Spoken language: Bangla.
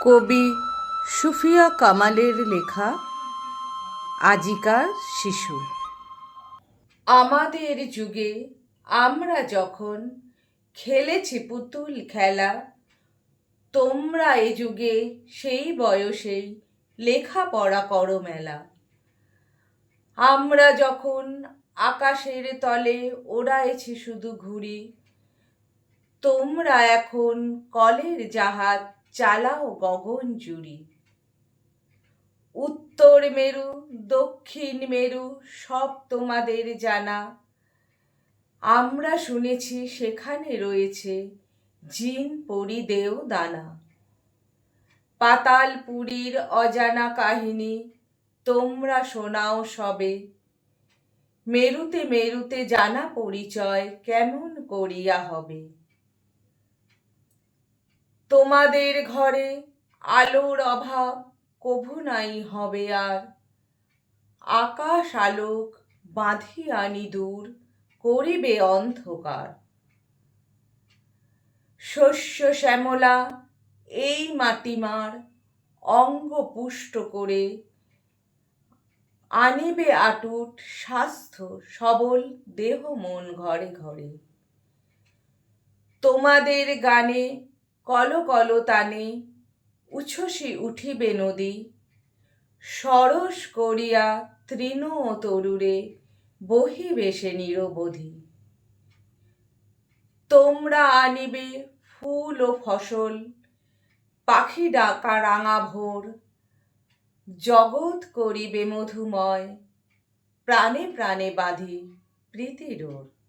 কবি সুফিয়া কামালের লেখা আজিকার শিশু। আমাদের যুগে আমরা যখন খেলেছি পুতুল খেলা, তোমরা এ যুগে সেই বয়সেই লেখাপড়া করো মেলা। আমরা যখন আকাশের তলে ওড়াইছি শুধু ঘুরি তোমরা এখন কলের জাহাজ চালাও গগন জুড়ি। উত্তর মেরু, দক্ষিণ মেরু, সব তোমাদের জানা। আমরা শুনেছি সেখানে রয়েছে জিন পরিদেও দানা। পাতালপুরীর অজানা কাহিনী, তোমরা শোনাও সবে। মেরুতে মেরুতে জানা পরিচয় কেমন করিয়া হবে? তোমাদের ঘরে আলোর অভাব কভু নাই হবে আর। আকাশ আলোক বাঁধিয়া দূর, করিবে অন্ধকার। শস্য শ্যামলা এই মাটিমার অঙ্গ পুষ্ট করে, আনিবে আটুট স্বাস্থ্য সবল দেহ মন ঘরে ঘরে। তোমাদের গানে কল কল তানে, উচ্ছ্বসী উঠিবে নদী। সরস করিয়া তৃণ ও তরুরে, বহিবে সে নিরবধি। তোমরা আনিবে ফুল ও ফসল, পাখি ডাকা রাঙা ভোর। জগৎ করিবে মধুময়, প্রাণে প্রাণে বাঁধি প্রীতিডোর